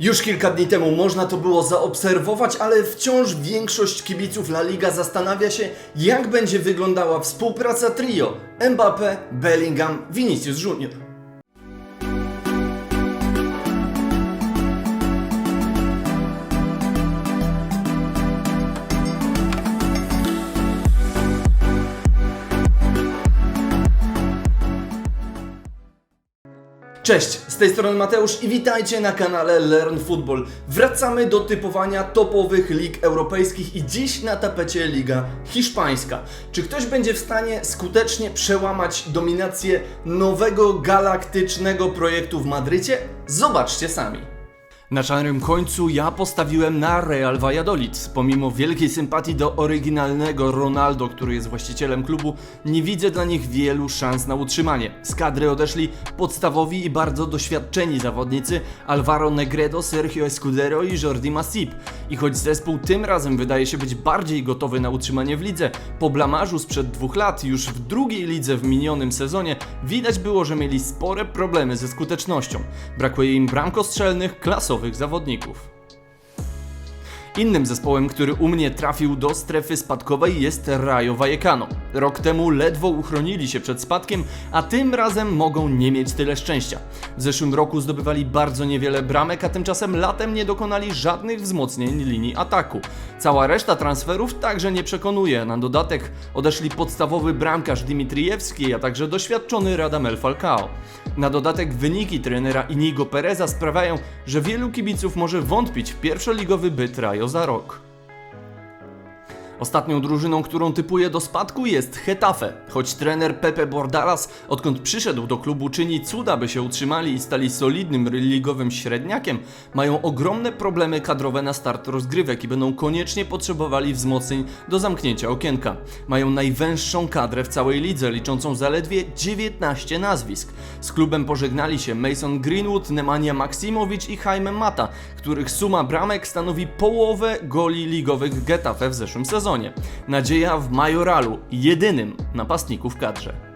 Już kilka dni temu można to było zaobserwować, ale wciąż większość kibiców La Liga zastanawia się, jak będzie wyglądała współpraca trio Mbappé, Bellingham, Vinicius Junior. Cześć, z tej strony Mateusz i witajcie na kanale Learn Football. Wracamy do typowania topowych lig europejskich i dziś na tapecie Liga Hiszpańska. Czy ktoś będzie w stanie skutecznie przełamać dominację nowego galaktycznego projektu w Madrycie? Zobaczcie sami. Na szarym końcu ja postawiłem na Real Valladolid. Pomimo wielkiej sympatii do oryginalnego Ronaldo, który jest właścicielem klubu, nie widzę dla nich wielu szans na utrzymanie. Z kadry odeszli podstawowi i bardzo doświadczeni zawodnicy Alvaro Negredo, Sergio Escudero i Jordi Masip. I choć zespół tym razem wydaje się być bardziej gotowy na utrzymanie w lidze, po blamarzu sprzed dwóch lat już w drugiej lidze w minionym sezonie widać było, że mieli spore problemy ze skutecznością. Brakuje im bramkostrzelnych, klasowych zawodników. Innym zespołem, który u mnie trafił do strefy spadkowej jest Rayo Vallecano. Rok temu ledwo uchronili się przed spadkiem, a tym razem mogą nie mieć tyle szczęścia. W zeszłym roku zdobywali bardzo niewiele bramek, a tymczasem latem nie dokonali żadnych wzmocnień linii ataku. Cała reszta transferów także nie przekonuje. Na dodatek odeszli podstawowy bramkarz Dimitriewski, a także doświadczony Radamel Falcao. Na dodatek wyniki trenera Inigo Pereza sprawiają, że wielu kibiców może wątpić w pierwszoligowy byt Rayo za rok. Ostatnią drużyną, którą typuję do spadku jest Hetafe. Choć trener Pepe Bordalas odkąd przyszedł do klubu czyni cuda, by się utrzymali i stali solidnym ligowym średniakiem, mają ogromne problemy kadrowe na start rozgrywek i będą koniecznie potrzebowali wzmocnień do zamknięcia okienka. Mają najwęższą kadrę w całej lidze, liczącą zaledwie 19 nazwisk. Z klubem pożegnali się Mason Greenwood, Nemanja Maksimowicz i Jaime Mata, których suma bramek stanowi połowę goli ligowych Getafe w zeszłym sezonie. Nadzieja w Majoralu, jedynym napastniku w kadrze.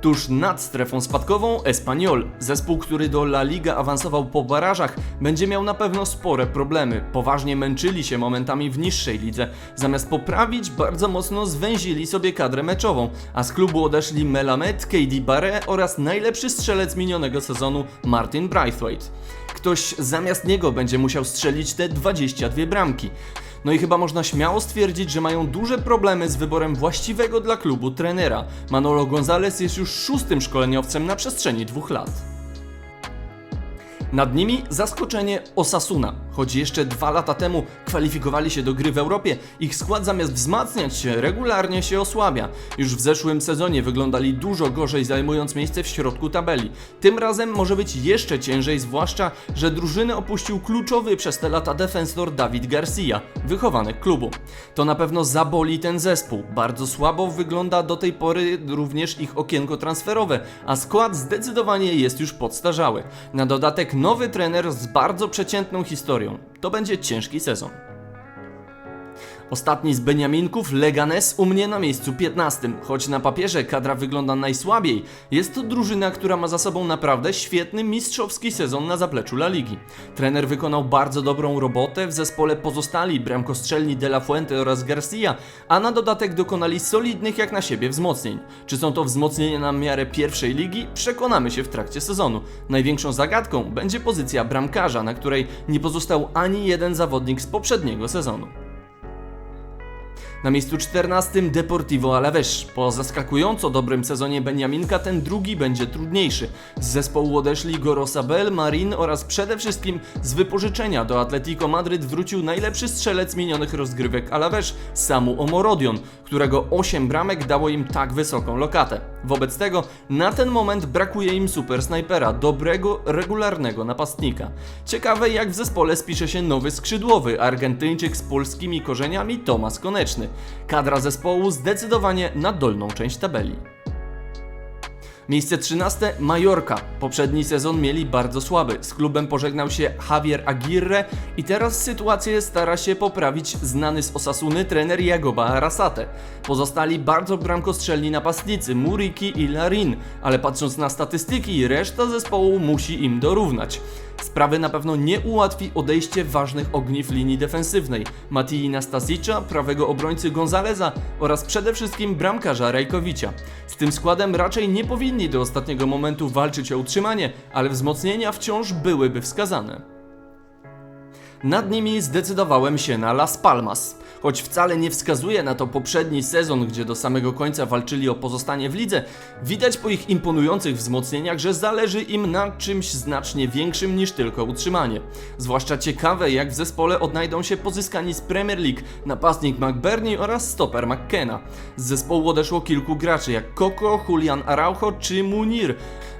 Tuż nad strefą spadkową Espanyol, zespół, który do La Liga awansował po barażach, będzie miał na pewno spore problemy. Poważnie męczyli się momentami w niższej lidze. Zamiast poprawić, bardzo mocno zwęzili sobie kadrę meczową, a z klubu odeszli Melamed, KD Barre oraz najlepszy strzelec minionego sezonu Martin Braithwaite. Ktoś zamiast niego będzie musiał strzelić te 22 bramki. No i chyba można śmiało stwierdzić, że mają duże problemy z wyborem właściwego dla klubu trenera. Manolo Gonzalez jest już szóstym szkoleniowcem na przestrzeni dwóch lat. Nad nimi zaskoczenie Osasuna. Choć jeszcze dwa lata temu kwalifikowali się do gry w Europie, ich skład zamiast wzmacniać się regularnie się osłabia. Już w zeszłym sezonie wyglądali dużo gorzej, zajmując miejsce w środku tabeli. Tym razem może być jeszcze ciężej, zwłaszcza, że drużynę opuścił kluczowy przez te lata defensor David Garcia, wychowanek klubu. To na pewno zaboli ten zespół. Bardzo słabo wygląda do tej pory również ich okienko transferowe, a skład zdecydowanie jest już podstarzały. Na dodatek nowy trener z bardzo przeciętną historią. To będzie ciężki sezon. Ostatni z Beniaminków, Leganes, u mnie na miejscu 15. Choć na papierze kadra wygląda najsłabiej, jest to drużyna, która ma za sobą naprawdę świetny mistrzowski sezon na zapleczu La Ligi. Trener wykonał bardzo dobrą robotę, w zespole pozostali bramkostrzelni De La Fuente oraz Garcia, a na dodatek dokonali solidnych jak na siebie wzmocnień. Czy są to wzmocnienia na miarę pierwszej ligi? Przekonamy się w trakcie sezonu. Największą zagadką będzie pozycja bramkarza, na której nie pozostał ani jeden zawodnik z poprzedniego sezonu. Na miejscu 14 Deportivo Alaves. Po zaskakująco dobrym sezonie Beniaminka ten drugi będzie trudniejszy. Z zespołu odeszli Gorosabel, Marin oraz przede wszystkim z wypożyczenia do Atletico Madryt wrócił najlepszy strzelec minionych rozgrywek Alaves, Samu Omorodion, którego 8 bramek dało im tak wysoką lokatę. Wobec tego na ten moment brakuje im super snajpera, dobrego, regularnego napastnika. Ciekawe jak w zespole spisze się nowy skrzydłowy, Argentyńczyk z polskimi korzeniami Tomasz Koneczny. Kadra zespołu zdecydowanie na dolną część tabeli. Miejsce 13 Majorka. Poprzedni sezon mieli bardzo słaby. Z klubem pożegnał się Javier Aguirre i teraz sytuację stara się poprawić znany z Osasuny trener Jagoba Arasate. Pozostali bardzo bramkostrzelni napastnicy Muriki i Larin, ale patrząc na statystyki reszta zespołu musi im dorównać. Sprawy na pewno nie ułatwi odejście ważnych ogniw linii defensywnej Matii Nastasicza, prawego obrońcy Gonzaleza oraz przede wszystkim bramkarza Rajkowicza. Z tym składem raczej nie powinni do ostatniego momentu walczyć o utrzymanie, ale wzmocnienia wciąż byłyby wskazane. Nad nimi zdecydowałem się na Las Palmas. Choć wcale nie wskazuje na to poprzedni sezon, gdzie do samego końca walczyli o pozostanie w lidze, widać po ich imponujących wzmocnieniach, że zależy im na czymś znacznie większym niż tylko utrzymanie. Zwłaszcza ciekawe, jak w zespole odnajdą się pozyskani z Premier League napastnik McBurney oraz stoper McKenna. Z zespołu odeszło kilku graczy, jak Coco, Julian Araujo czy Munir.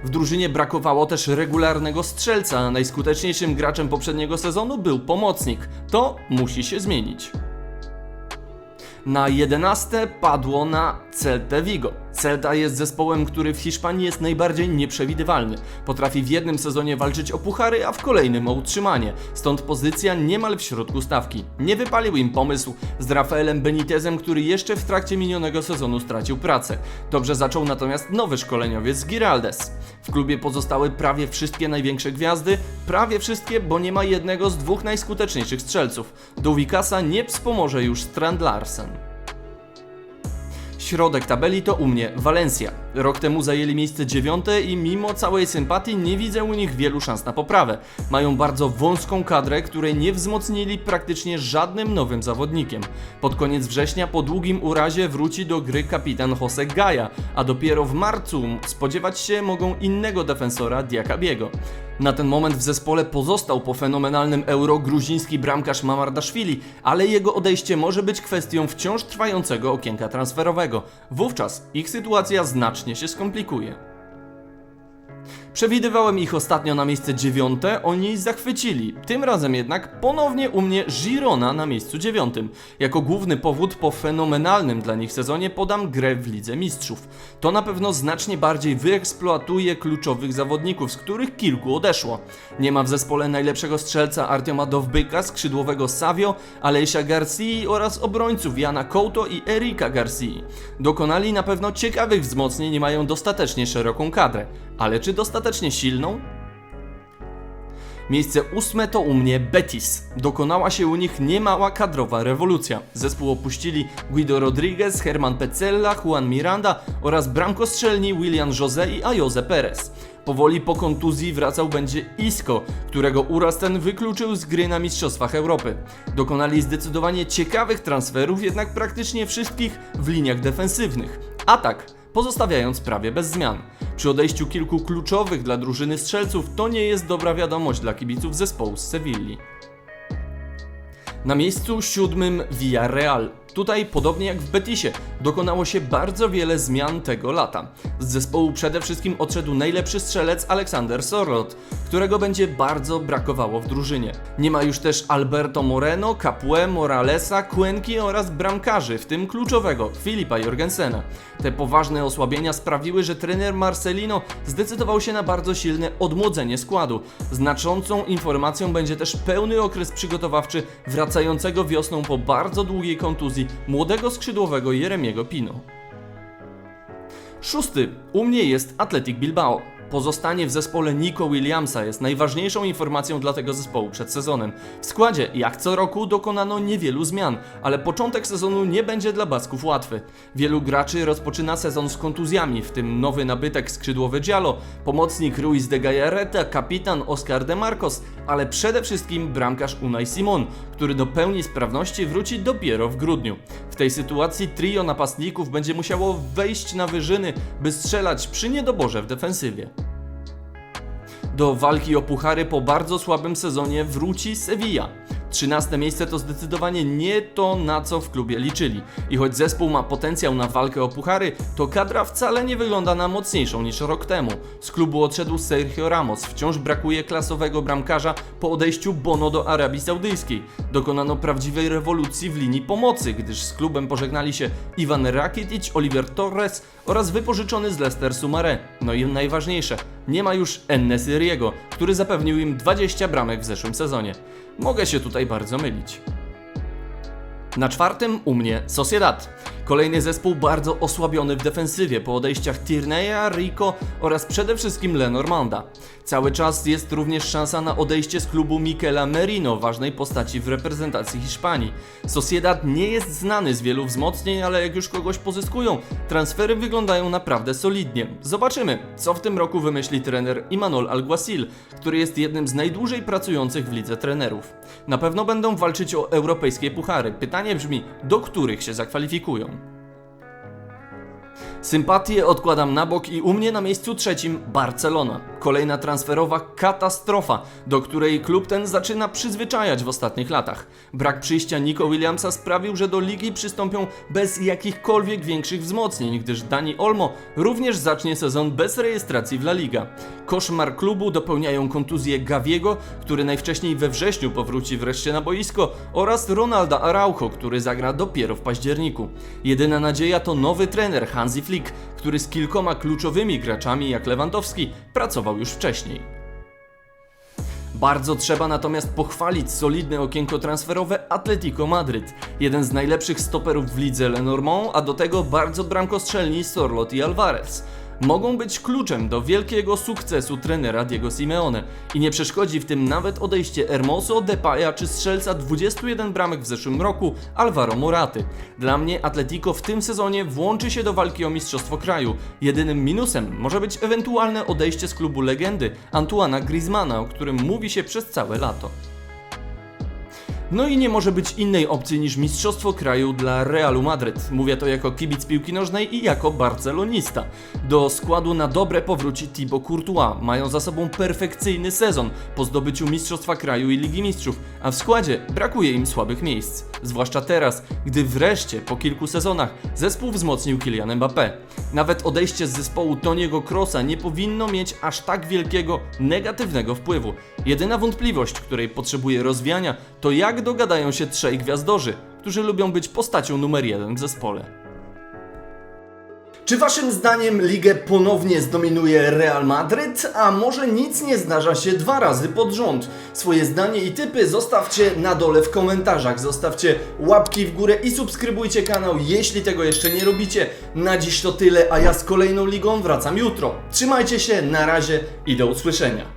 W drużynie brakowało też regularnego strzelca, a najskuteczniejszym graczem poprzedniego sezonu był pomocnik. To musi się zmienić. Na 11 padło na Celta Vigo. Celta jest zespołem, który w Hiszpanii jest najbardziej nieprzewidywalny. Potrafi w jednym sezonie walczyć o puchary, a w kolejnym o utrzymanie. Stąd pozycja niemal w środku stawki. Nie wypalił im pomysł z Rafaelem Benitezem, który jeszcze w trakcie minionego sezonu stracił pracę. Dobrze zaczął natomiast nowy szkoleniowiec Giraldes. W klubie pozostały prawie wszystkie największe gwiazdy, prawie wszystkie, bo nie ma jednego z dwóch najskuteczniejszych strzelców. Do Wikasa nie wspomoże już Strand Larsen. Środek tabeli to u mnie Valencia. Rok temu zajęli miejsce dziewiąte i mimo całej sympatii nie widzę u nich wielu szans na poprawę. Mają bardzo wąską kadrę, której nie wzmocnili praktycznie żadnym nowym zawodnikiem. Pod koniec września po długim urazie wróci do gry kapitan Jose Gaja, a dopiero w marcu spodziewać się mogą innego defensora Diakabiego. Na ten moment w zespole pozostał po fenomenalnym euro gruziński bramkarz Mamardaszwili, ale jego odejście może być kwestią wciąż trwającego okienka transferowego. Wówczas ich sytuacja znacznie się skomplikuje. Przewidywałem ich ostatnio na miejsce dziewiąte, oni zachwycili. Tym razem jednak ponownie u mnie Girona na miejscu dziewiątym. Jako główny powód po fenomenalnym dla nich sezonie podam grę w Lidze Mistrzów. To na pewno znacznie bardziej wyeksploatuje kluczowych zawodników, z których kilku odeszło. Nie ma w zespole najlepszego strzelca Artioma Dowbyka, skrzydłowego Savio, Alejsia Garcia oraz obrońców Jana Couto i Erika Garcia. Dokonali na pewno ciekawych wzmocnień i mają dostatecznie szeroką kadrę. Ale czy dostatecznie silną? Miejsce ósme to u mnie Betis. Dokonała się u nich niemała kadrowa rewolucja. Zespół opuścili Guido Rodriguez, Herman Petzella, Juan Miranda oraz bramkostrzelni William José i Ayoze Perez. Powoli po kontuzji wracał będzie Isco, którego uraz ten wykluczył z gry na Mistrzostwach Europy. Dokonali zdecydowanie ciekawych transferów, jednak praktycznie wszystkich w liniach defensywnych. Atak pozostawiając prawie bez zmian. Przy odejściu kilku kluczowych dla drużyny strzelców to nie jest dobra wiadomość dla kibiców zespołu z Sewilli. Na miejscu siódmym Villarreal. Tutaj, podobnie jak w Betisie, dokonało się bardzo wiele zmian tego lata. Z zespołu przede wszystkim odszedł najlepszy strzelec Aleksander Sorlot, którego będzie bardzo brakowało w drużynie. Nie ma już też Alberto Moreno, Capue, Moralesa, Cuenki oraz bramkarzy, w tym kluczowego Filipa Jorgensena. Te poważne osłabienia sprawiły, że trener Marcelino zdecydował się na bardzo silne odmłodzenie składu. Znaczącą informacją będzie też pełny okres przygotowawczy wracającego wiosną po bardzo długiej kontuzji młodego skrzydłowego Jeremiego Pino. Szósty u mnie jest Athletic Bilbao. Pozostanie w zespole Nico Williamsa jest najważniejszą informacją dla tego zespołu przed sezonem. W składzie, jak co roku, dokonano niewielu zmian, ale początek sezonu nie będzie dla Basków łatwy. Wielu graczy rozpoczyna sezon z kontuzjami, w tym nowy nabytek skrzydłowy Giallo, pomocnik Ruiz de Gallareta, kapitan Oscar de Marcos, ale przede wszystkim bramkarz Unai Simon, który do pełni sprawności wróci dopiero w grudniu. W tej sytuacji trio napastników będzie musiało wejść na wyżyny, by strzelać przy niedoborze w defensywie. Do walki o puchary po bardzo słabym sezonie wróci Sevilla. 13 miejsce to zdecydowanie nie to, na co w klubie liczyli. I choć zespół ma potencjał na walkę o puchary, to kadra wcale nie wygląda na mocniejszą niż rok temu. Z klubu odszedł Sergio Ramos, wciąż brakuje klasowego bramkarza po odejściu Bono do Arabii Saudyjskiej. Dokonano prawdziwej rewolucji w linii pomocy, gdyż z klubem pożegnali się Ivan Rakitic, Oliver Torres oraz wypożyczony z Leicester Sumare. No i najważniejsze, nie ma już Ennesyriego, który zapewnił im 20 bramek w zeszłym sezonie. Mogę się tutaj bardzo mylić. Na czwartym u mnie Sociedad. Kolejny zespół bardzo osłabiony w defensywie po odejściach Tierney'a, Rico oraz przede wszystkim Lenormanda. Cały czas jest również szansa na odejście z klubu Miquela Merino, ważnej postaci w reprezentacji Hiszpanii. Sociedad nie jest znany z wielu wzmocnień, ale jak już kogoś pozyskują, transfery wyglądają naprawdę solidnie. Zobaczymy, co w tym roku wymyśli trener Imanol Alguacil, który jest jednym z najdłużej pracujących w lidze trenerów. Na pewno będą walczyć o europejskie puchary. Pytanie brzmi, do których się zakwalifikują? Sympatię odkładam na bok i u mnie na miejscu trzecim Barcelona. Kolejna transferowa katastrofa, do której klub ten zaczyna przyzwyczajać w ostatnich latach. Brak przyjścia Nico Williamsa sprawił, że do ligi przystąpią bez jakichkolwiek większych wzmocnień, gdyż Dani Olmo również zacznie sezon bez rejestracji w La Liga. Koszmar klubu dopełniają kontuzje Gaviego, który najwcześniej we wrześniu powróci wreszcie na boisko, oraz Ronalda Araujo, który zagra dopiero w październiku. Jedyna nadzieja to nowy trener Hansi Flick, który z kilkoma kluczowymi graczami jak Lewandowski pracował już wcześniej. Bardzo trzeba natomiast pochwalić solidne okienko transferowe Atletico Madryt. Jeden z najlepszych stoperów w lidze Lenormand, a do tego bardzo bramkostrzelni Sorlot i Alvarez. Mogą być kluczem do wielkiego sukcesu trenera Diego Simeone i nie przeszkodzi w tym nawet odejście Hermoso, Depaya czy strzelca 21 bramek w zeszłym roku Alvaro Moraty. Dla mnie Atletico w tym sezonie włączy się do walki o mistrzostwo kraju. Jedynym minusem może być ewentualne odejście z klubu legendy Antoana Griezmana, o którym mówi się przez całe lato. No i nie może być innej opcji niż mistrzostwo kraju dla Realu Madryt. Mówię to jako kibic piłki nożnej i jako barcelonista. Do składu na dobre powróci Thibaut Courtois. Mają za sobą perfekcyjny sezon po zdobyciu mistrzostwa kraju i Ligi Mistrzów, a w składzie brakuje im słabych miejsc. Zwłaszcza teraz, gdy wreszcie po kilku sezonach zespół wzmocnił Kylian Mbappé. Nawet odejście z zespołu Toniego Krosa nie powinno mieć aż tak wielkiego negatywnego wpływu. Jedyna wątpliwość, której potrzebuje rozwiania, to jak dogadają się trzej gwiazdorzy, którzy lubią być postacią numer jeden w zespole. Czy waszym zdaniem ligę ponownie zdominuje Real Madryt? A może nic nie zdarza się dwa razy pod rząd? Swoje zdanie i typy zostawcie na dole w komentarzach. Zostawcie łapki w górę i subskrybujcie kanał, jeśli tego jeszcze nie robicie. Na dziś to tyle, a ja z kolejną ligą wracam jutro. Trzymajcie się, na razie i do usłyszenia.